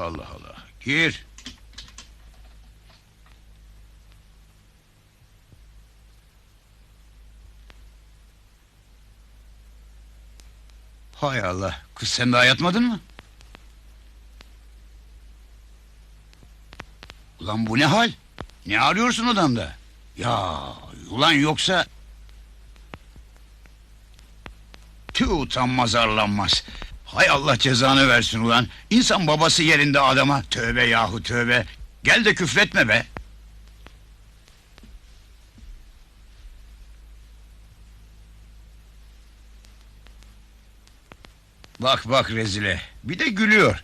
Allah Allah. Gir. Hay Allah. Kız sen daha yatmadın mı? Ulan bu ne hal? Ne arıyorsun odamda? Ya ulan yoksa... Tüh utanmaz arlanmaz. Hay Allah cezanı versin ulan. İnsan babası yerinde adama. Tövbe yahu tövbe. Gel de küfretme be. Bak bak rezile. Bir de gülüyor.